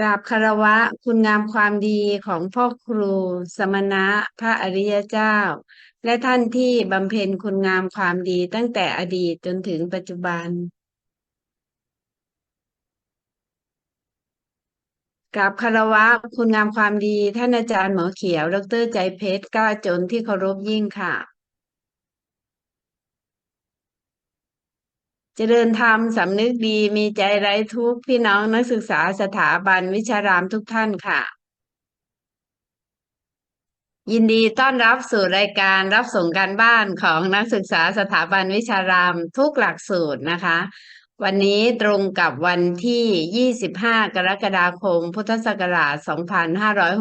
กราบคารวะคุณงามความดีของพ่อครู สมณะพระอริยเจ้า และท่านที่บำเพ็ญคุณงามความดีตั้งแต่อดีตจนถึงปัจจุบันกราบคารวะคุณงามความดี ท่านอาจารย์หมอเขียว ดรใจเพชรกล้าจนที่เคารพยิ่งค่ะ เจริญธรรมสำนึกดีมีใจไร้ทุกข์พี่น้องนักศึกษาสถาบันวิชารามทุกท่านค่ะ ยินดีต้อนรับสู่รายการรับส่งการบ้านของนักศึกษาสถาบันวิชารามทุกหลักสูตรนะคะ วันนี้ตรงกับวันที่ 25 กรกฎาคม พุทธศักราช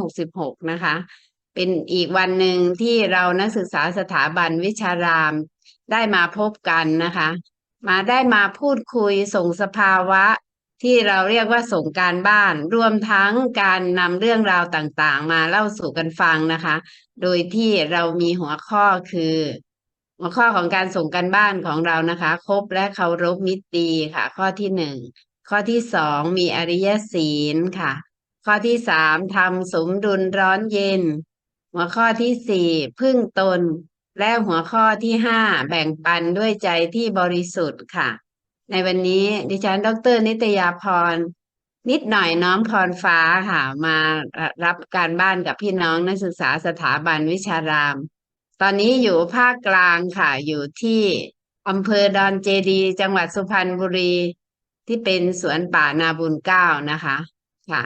2566 นะคะ เป็นอีกวันหนึ่งที่เรานักศึกษาสถาบันวิชารามได้มาพบกันนะคะ มาได้มาพูดคุยส่งสภาวะ ที่เราเรียกว่าส่งการบ้าน รวมทั้งการนำเรื่องราวต่างๆ มาเล่าสู่กันฟังนะคะ โดยที่เรามีหัวข้อคือ หัวข้อของการส่งการบ้านของเรานะคะครบและเคารพมิตรดีค่ะ ข้อที่หนึ่งข้อที่สองมีอริยศีลค่ะ ข้อที่สามทำสมดุลร้อนเย็น หัวข้อที่สี่พึ่งตน และหัวข้อที่ห้าแบ่งปันด้วยใจที่บริสุทธิ์ค่ะ ในวันนี้ดิฉัน ดร นิตยาพร นิดหน่อยน้อมพรฟ้าค่ะ มารับการบ้านกับพี่น้องนักศึกษาสถาบันวิชาราม ตอนนี้อยู่ภาคกลางค่ะ อยู่ที่อำเภอดอนเจดีจังหวัดสุพรรณบุรี ที่เป็นสวนป่านาบุญเก้านะคะ ค่ะ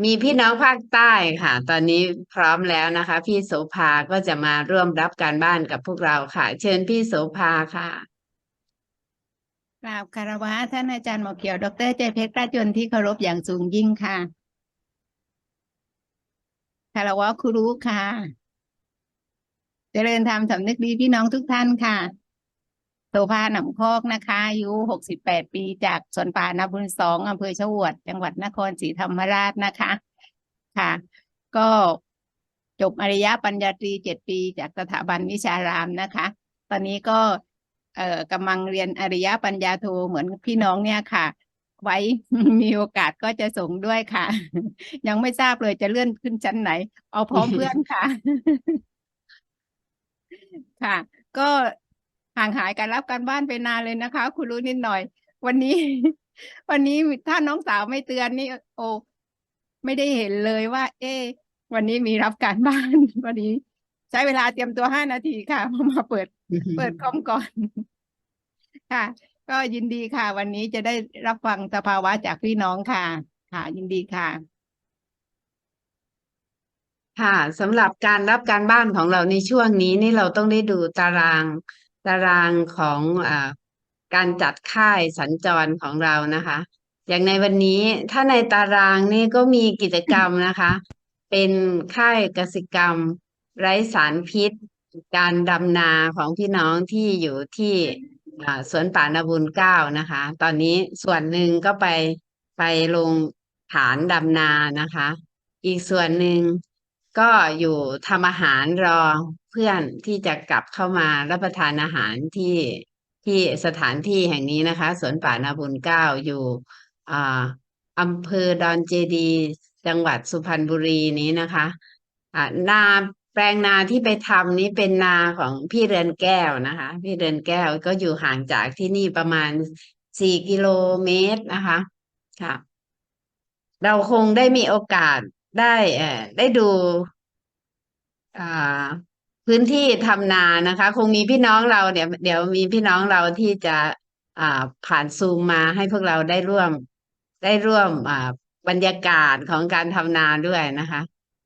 มีพี่น้องภาคใต้ค่ะ ตอนนี้พร้อมแล้วนะคะ พี่โสภาก็จะมาร่วมรับการบ้านกับพวกเราค่ะ เชิญพี่โสภาค่ะกราบคารวะท่านอาจารย์หมอเขียว ดรใจเพชรกล้านที่เคารพอย่างสูงยิ่งค่ะคารวะครูรู้ค่ะ เจริญธรรมสำนึกดีพี่น้องทุกท่านค่ะ โสภาหนำคอกนะคะอายุหกสิบแปดปีจากสวนป่านาบุญสองอำเภอชวด จังหวัดนครศรีธรรมราชนะคะ ค่ะ ก็จบอริยปัญญาตรีเจ็ดปีจากสถาบันวิชารามนะคะ ตอนนี้ก็เอ่อกำลังเรียนอริยปัญญาโทเหมือนพี่น้องเนี่ยค่ะ ไว้มีโอกาสก็จะส่งด้วยค่ะ ยังไม่ทราบเลยจะเลื่อนขึ้นชั้นไหน เอาพร้อมเพื่อนค่ะ ค่ะ ก็ ห่างหายการรับการบ้านไปนานเลยนะคะ คุณรู้นิดหน่อย วันนี้ วันนี้ถ้าน้องสาวไม่เตือนนี่ โอ้ไม่ได้เห็นเลยว่า เอ๊ะวันนี้มีรับการบ้านวันนี้ ใช้เวลาเตรียมตัวห้านาทีค่ะมาเปิด เปิดคอมก่อน ค่ะ ก็ยินดีค่ะ วันนี้จะได้รับฟังสภาวะจากพี่น้องค่ะ ค่ะยินดีค่ะค่ะสำหรับการรับการบ้านของเราในช่วงนี้นี่เราต้องได้ดูตาราง ตารางของอการจัดค่ายสัญจรของเรานะคะ อย่างในวันนี้ถ้าในตารางนี่ก็มีกิจกรรมนะคะ เป็นค่ายกสิกรรม ไร้สารพิษ การดำนาของพี่น้องที่อยู่ที่สวนป่านาบุญเก้านะคะ ตอนนี้ส่วนหนึ่งก็ไปไปลงฐานดำนานะคะ อีกส่วนหนึ่ง ก็อยู่ทำอาหารรอเพื่อนที่จะกลับเข้ามารับประทานอาหารที่ที่สถานที่แห่งนี้นะคะสวนป่านาบุญเก้าอยู่อ่าอำเภอดอนเจดี จังหวัดสุพรรณบุรีนี้นะคะอ่านาแปลงนาที่ไปทำนี้เป็นนาของพี่เรือนแก้วนะคะ พี่เรือนแก้วก็อยู่ห่างจากที่นี่ประมาณสี่กิโลเมตรนะคะค่ะ เราคงได้มีโอกาส ได้เอ่อได้ดูอ่าพื้นที่ทำนานะคะ คงมีพี่น้องเราเดี๋ยวเดี๋ยวมีพี่น้องเราที่จะอ่าผ่านซูมมาให้พวกเราได้ร่วมได้ร่วมอ่าบรรยากาศของการทำนาด้วยนะคะ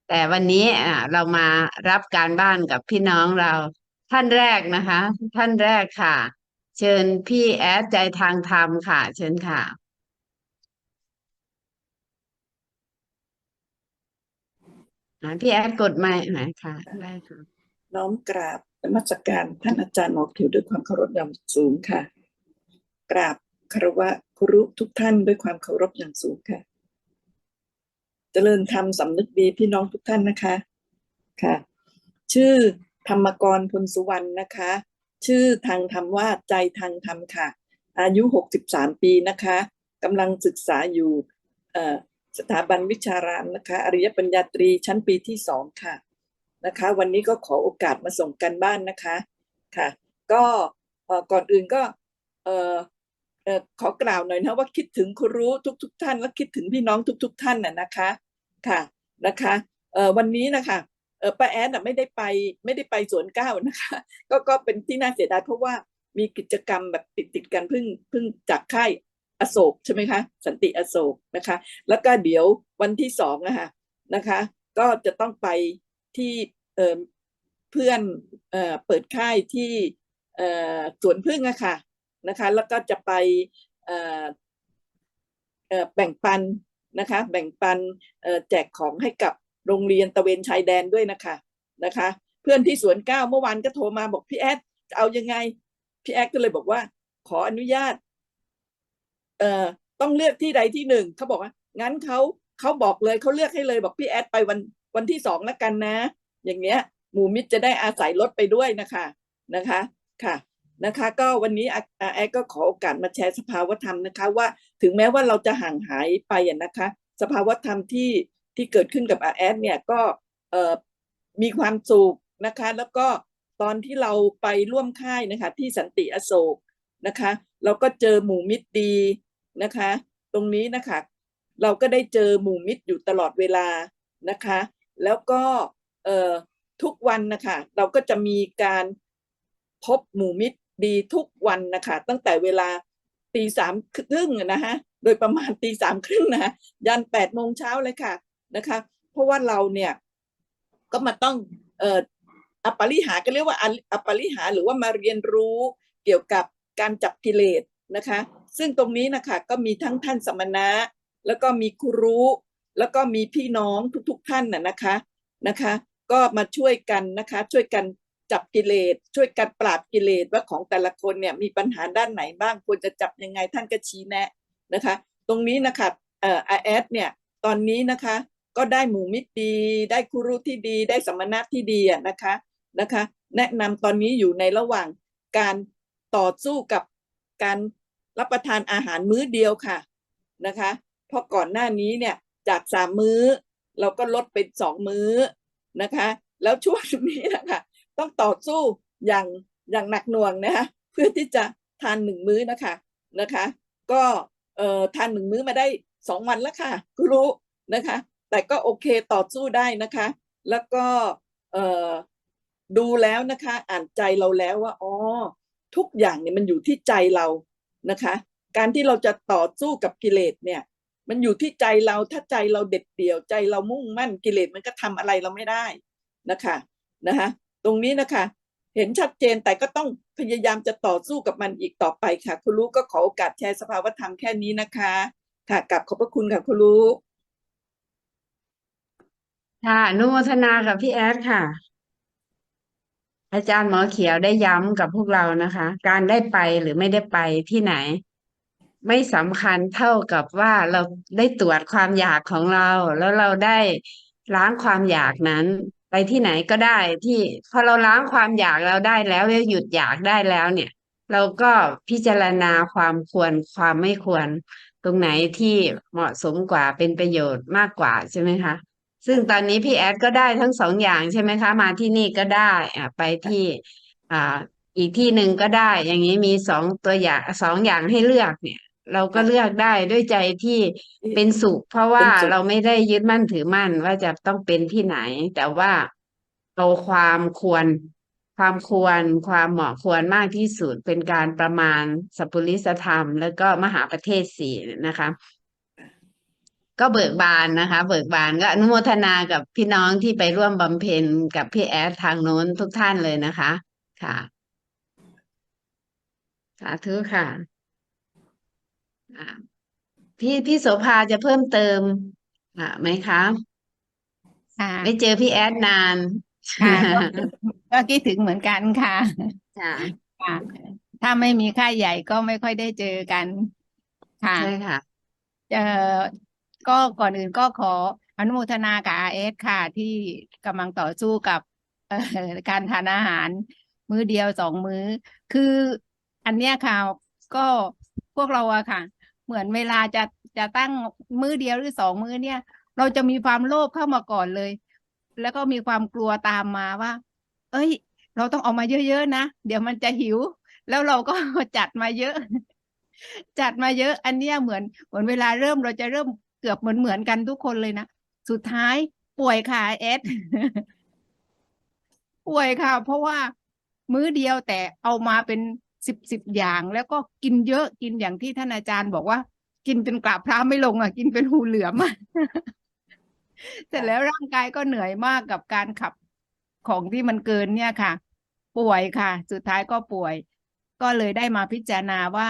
แต่วันนี้อ่าเรามารับการบ้านกับพี่น้องเรา ท่านแรกนะคะ ท่านแรกค่ะ เชิญพี่แอดใจทางธรรมค่ะ เชิญค่ะ อ่าพี่แอดกดไมค์หน่อยค่ะได้ค่ะน้อมกราบนมัสการท่านอาจารย์หมอเขียวด้วยความเคารพอย่างสูงค่ะ กราบคารวะครุทุกท่านด้วยความเคารพอย่างสูงค่ะ เจริญธรรมสำนึกดีพี่น้องทุกท่านนะคะค่ะ ชื่อธรรมกรพลสุวรรณนะคะ ชื่อทางธรรมว่าใจทางธรรมค่ะ อายุหกสิบสามปีนะคะกำลังศึกษาอยู่ สถาบันวิชารามนะคะอริยปัญญาตรีชั้นปีที่สองค่ะนะคะ วันนี้ก็ขอโอกาสมาส่งกันบ้านนะคะค่ะ ก็ก่อนอื่นก็ขอกล่าวหน่อยนะว่าคิดถึงครูรู้ทุกๆท่าน และคิดถึงพี่น้องทุก ๆ ท่านน่ะนะคะค่ะนะคะวันนี้นะคะป้าแอดน่ะไม่ได้ไปไม่ได้ไปสวนเก้านะคะ ก็ก็เป็นที่น่าเสียดายเพราะว่ามีกิจกรรมแบบติดติดกันเพิ่งเพิ่งจากค่าย อโศกใช่ไหมคะ สันติอโศกนะคะ แล้วก็เดี๋ยววันที่สองนะคะนะคะ ก็จะต้องไปที่เเพื่อนเอเปิดค่ายที่เอสวนพึ่งอะค่ะนะคะ แล้วก็จะไปเอแบ่งปันนะคะ แบ่งปันเอแจกของให้กับโรงเรียนตะเวนชายแดนด้วยนะคะนะคะ เพื่อนที่สวนเก้าเมื่อวานก็โทรมาบอกพี่แอดจะเอายังไงพี่แอดก็เลยบอกว่า ขออนุญาต เอ่อต้องเลือกที่ใดที่หนึ่งเขาบอกว่า งั้นเขาเขาบอกเลยเขาเลือกให้เลยบอกพี่แอดไปวันวันที่สองแล้วกันนะ อย่างเงี้ย หมู่มิตรจะได้อาศัยรถไปด้วยนะคะนะคะค่ะนะคะ ก็วันนี้อาแอดก็ขอโอกาสมาแชร์สภาวธรรมนะคะ ว่าถึงแม้ว่าเราจะห่างหายไปอะนะคะ สภาวธรรมที่ที่เกิดขึ้นกับอาแอดเนี่ยก็เอ่อมีความสุขนะคะ แล้วก็ตอนที่เราไปร่วมค่ายนะคะ ที่สันติอโศกนะคะ เราก็เจอหมู่มิตรดี นะคะ ตรงนี้นะคะ เราก็ได้เจอหมู่มิตรอยู่ตลอดเวลานะคะ แล้วก็เทุกวันนะคะเราก็จะมีการพบหมู่มิตรดีทุกวันนะคะตั้งแต่เวลาตีสามครึ่งนะฮะโดยประมาณตีสามครึ่งนะยันแปดโมงเช้าเลยค่ะนะคะ เพราะว่าเราเนี่ยก็มาต้องเอ่ออปริหาก็เรียกว่าอปริหาหรือว่ามาเรียนรู้เกี่ยวกับการจับกิเลสนะคะ ซึ่งตรงนี้นะคะก็มีทั้งท่านสมณะ แล้วก็มีครู แล้วก็มีพี่น้องทุก ๆ ท่านน่ะนะคะนะคะ ก็มาช่วยกันนะคะ ช่วยกันจับกิเลสช่วยกันปราบกิเลสว่าของแต่ละคนเนี่ยมีปัญหาด้านไหนบ้างควรจะจับยังไงท่านก็ชี้แนะนะคะ ตรงนี้นะคะเอ่อไอแอดเนี่ยตอนนี้นะคะก็ได้หมู่มิตรดี ได้ครูที่ดี ได้สมณะที่ดีอะนะคะนะคะ แนะนำตอนนี้อยู่ในระหว่างการต่อสู้กับการ รับประทานอาหารมื้อเดียวค่ะนะคะ เพราะก่อนหน้านี้เนี่ยจากสามมื้อ เราก็ลดเป็นสองมื้อนะคะ แล้วช่วงนี้นะคะต้องต่อสู้อย่างอย่างหนักหน่วงนะคะเพื่อที่จะทานหนึ่งมื้อนะคะนะคะ ก็เอ่อทานหนึ่งมื้อมาได้สองวันแล้วค่ะก็รู้นะคะ แต่ก็โอเคต่อสู้ได้นะคะ แล้วก็เอ่อดูแล้วนะคะ อ่านใจเราแล้วว่าอ๋อทุกอย่างเนี่ยมันอยู่ที่ใจเรา นะคะ การที่เราจะต่อสู้กับกิเลสเนี่ย มันอยู่ที่ใจเราถ้าใจเราเด็ดเดี่ยวใจเรามุ่งมั่นกิเลสมันก็ทำอะไรเราไม่ได้นะคะนะคะตรงนี้นะคะ เห็นชัดเจนแต่ก็ต้องพยายามจะต่อสู้กับมันอีกต่อไปค่ะ คุณรู้ก็ขอโอกาสแชร์สภาวธรรมแค่นี้นะคะ ค่ะกลับขอบพระคุณค่ะคุณรู้ค่ะนุโมทนากับพี่แอดค่ะ อาจารย์หมอเขียวได้ย้ำกับพวกเรานะคะ การได้ไปหรือไม่ได้ไปที่ไหน ไม่สำคัญเท่ากับว่าเราได้ตรวจความอยากของเรา แล้วเราได้ล้างความอยากนั้น ไปที่ไหนก็ได้ที่พอเราล้างความอยากเราได้แล้วแล้วหยุดอยากได้แล้วเนี่ย เราก็พิจารณาความควรความไม่ควร ตรงไหนที่เหมาะสมกว่าเป็นประโยชน์มากกว่าใช่ไหมคะ ซึ่งตอนนี้พี่แอดก็ได้ทั้งสองอย่างใช่ไหมคะ มาที่นี่ก็ได้อ่าไปที่อ่าอีกที่หนึ่งก็ได้ อย่างนี้มีสองตัวอย่างสองอย่างให้เลือกเนี่ย เราก็เลือกได้ด้วยใจที่เป็นสุข เพราะว่าเป็นสุข เราไม่ได้ยึดมั่นถือมั่นว่าจะต้องเป็นที่ไหน แต่ว่าเอาความควร ความควร ความเหมาะควรมากที่สุดเป็นการประมาณสัพพุริสธรรม แล้วก็มหาประเทศสี่นะคะ ก็เบิกบานนะคะ เบิกบานก็อนุโมทนากับพี่น้องที่ไปร่วมบำเพ็ญกับพี่แอดทางโน้นทุกท่านเลยนะคะ ค่ะสาธุค่ะอ่าพี่พี่โสภาจะเพิ่มเติมอ่าไหมคะค่ะไม่เจอพี่แอดนานค่ะก็คิดถึงเหมือนกันค่ะค่ะค่ะ ถ้าไม่มีค่ายใหญ่ก็ไม่ค่อยได้เจอกัน ค่ะใช่ค่ะเอ่อ ก็ก่อนอื่นก็ขออนุโมทนากับอาเอสค่ะ ที่กำลังต่อสู้กับการทานอาหาร มื้อเดียวสองมื้อ คืออันเนี้ยค่ะก็พวกเราอะค่ะ เหมือนเวลาจะจะตั้งมื้อเดียวหรือสองมื้อเนี่ย เราจะมีความโลภเข้ามาก่อนเลย แล้วก็มีความกลัวตามมาว่า เอ้ย เราต้องเอามาเยอะๆนะ เดี๋ยวมันจะหิว แล้วเราก็จัดมาเยอะ จัดมาเยอะ อันเนี้ยเหมือนเหมือนเวลาเริ่มเราจะเริ่ม กือบเหมือนเหมือนกันทุกคนเลยนะ สุดท้ายป่วยค่ะเอสป่วยค่ะ เพราะว่ามื้อเดียวแต่เอามาเป็นสิบสิบอย่าง แล้วก็กินเยอะกินอย่างที่ท่านอาจารย์บอกว่า กินจนกราบพระไม่ลงอะ กินเป็นหูเหลือมเสร็จแล้วร่างกายก็เหนื่อยมากกับการขับของที่มันเกินเนี่ยค่ะ ป่วยค่ะ สุดท้ายก็ป่วย ก็เลยได้มาพิจารณาว่า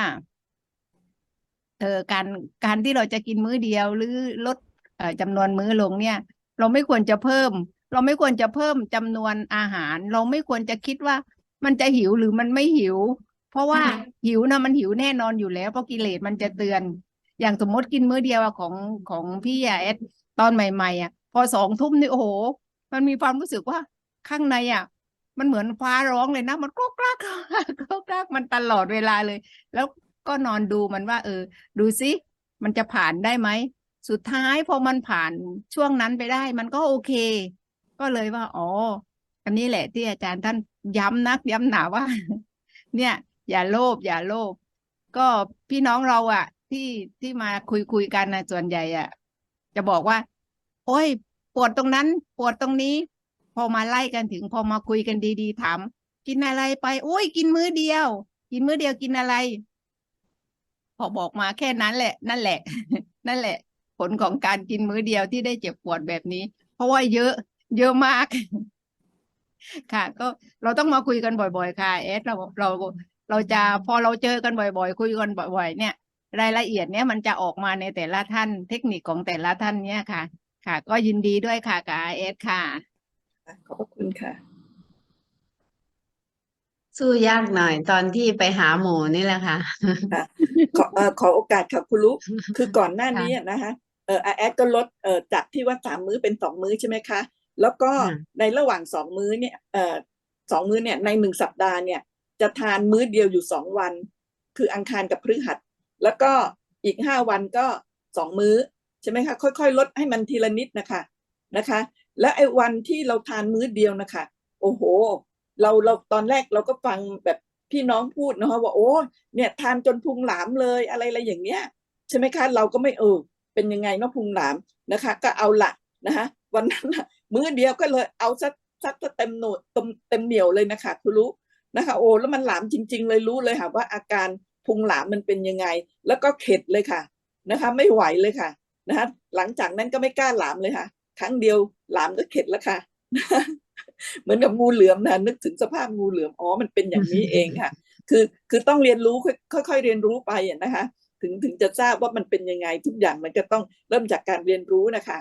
เออการการที่เราจะกินมื้อเดียวหรือลดเอ่อจำนวนมื้อลงเนี่ย เราไม่ควรจะเพิ่ม เราไม่ควรจะเพิ่มจำนวนอาหาร เราไม่ควรจะคิดว่ามันจะหิวหรือมันไม่หิว เพราะว่าหิวนะมันหิวแน่นอนอยู่แล้วเพราะกิเลสมันจะเตือน อย่างสมมติกินมื้อเดียวอะของของพี่อะเอสตอนใหม่ๆอะพอสองทุ่มนี่โอ้โห มันมีความรู้สึกว่าข้างในอะมันเหมือนฟ้าร้องเลยนะ มันกรอกกรากกรอกกรากกรอกกรากมันตลอดเวลาเลย แล้ว ก็นอนดูมันว่า เออ ดูซิมันจะผ่านได้ไหม สุดท้ายพอมันผ่านช่วงนั้นไปได้ มันก็โอเค ก็เลยว่า อ๋อ อันนี้แหละที่อาจารย์ท่านย้ำนัก ย้ำหนาว่า เนี่ย อย่าโลภอย่าโลภก็พี่น้องเราอะ ที่ที่มาคุยคุยกันนะส่วนใหญ่อะ จะบอกว่า โอ้ย ปวดตรงนั้น ปวดตรงนี้ พอมาไล่กันถึง พอมาคุยกันดีๆถามกินอะไรไปโอ้ยกินมื้อเดียว กินมื้อเดียวกินอะไร พอบอกมาแค่นั้นแหละ นั่นแหละ นั่นแหละ ผลของการกินมื้อเดียวที่ได้เจ็บปวดแบบนี้ เพราะว่าเยอะ เยอะมาก ค่ะ ก็เราต้องมาคุยกันบ่อย ๆ ค่ะเอสเราเราเราจะพอเราเจอกันบ่อย ๆ คุยกันบ่อย ๆ เนี่ย รายละเอียดเนี้ยมันจะออกมาในแต่ละท่านเทคนิคของแต่ละท่านเนี่ยค่ะ ค่ะ ก็ยินดีด้วยค่ะกับเอสค่ะ ขอบคุณค่ะ สู้ยากหน่อยตอนที่ไปหาหมอนี่แหละค่ะขอเอ่อขอโอกาสค่ะคุณลุคือก่อนหน้านี้อะนะคะเออแอดก็ลดเอ่อจากที่ว่าสามมื้อเป็นสองมื้อใช่ไหมคะ แล้วก็ค่ะในระหว่างสองมื้อเนี่ยเอ่อสองมื้อเนี่ยในหนึ่งสัปดาห์เนี่ย จะทานมื้อเดียวอยู่สองวัน คืออังคารกับพฤหัส แล้วก็อีกห้าวันก็สองมื้อใช่ไหมคะ ค่อยๆ ลดให้มันทีละนิดนะคะนะคะ แล้วไอ้วันที่เราทานมื้อเดียวนะคะ โอ้โห เราเราตอนแรกเราก็ฟังแบบพี่น้องพูดนะคะว่าโอ้เนี่ยทานจนพุงหลามเลยอะไรอะไรอย่างเงี้ยใช่ไหมคะ เราก็ไม่เออเป็นยังไงเนาะพุงหลามนะคะ ก็เอาละนะคะวันนั้นมื้อเดียวก็เลยเอาซัดซัดเต็มหนูเต็มเต็มเหนียวเลยนะคะคุณรู้นะคะ โอ้แล้วมันหลามจริง ๆ เลยรู้เลยค่ะว่าอาการพุงหลามมันเป็นยังไง แล้วก็เข็ดเลยค่ะนะคะ ไม่ไหวเลยค่ะนะคะหลังจากนั้นก็ไม่กล้าหลามเลยค่ะ ครั้งเดียวหลามก็เข็ดแล้วค่ะ เหมือนกับงูเหลือมนะนึกถึงสภาพงูเหลือมอ๋อมันเป็นอย่างนี้เองค่ะ คือคือต้องเรียนรู้ค่อยค่อยๆเรียนรู้ไปอะนะคะ ถึงถึงจะทราบว่ามันเป็นยังไงทุกอย่างมันก็ต้องเริ่มจากการเรียนรู้นะคะ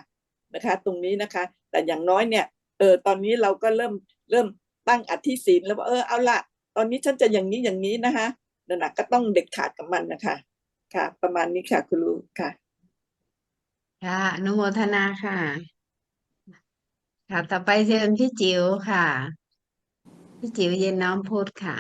นะคะ ตรงนี้นะคะ แต่อย่างน้อยเนี่ยเออตอนนี้เราก็เริ่มเริ่มตั้งอธิศีลแล้วว่าเออเอาละตอนนี้ฉันจะอย่างนี้อย่างนี้นะคะนั่นนะก็ต้องเด็ดขาดกับมันนะคะ ค่ะ ประมาณนี้ค่ะคุณลูกค่ะ ค่ะนุโมทนาค่ะ ค่ะ ต่อไปเชิญพี่จิ๋วค่ะ พี่จิ๋วเย็นน้อมพูดค่ะ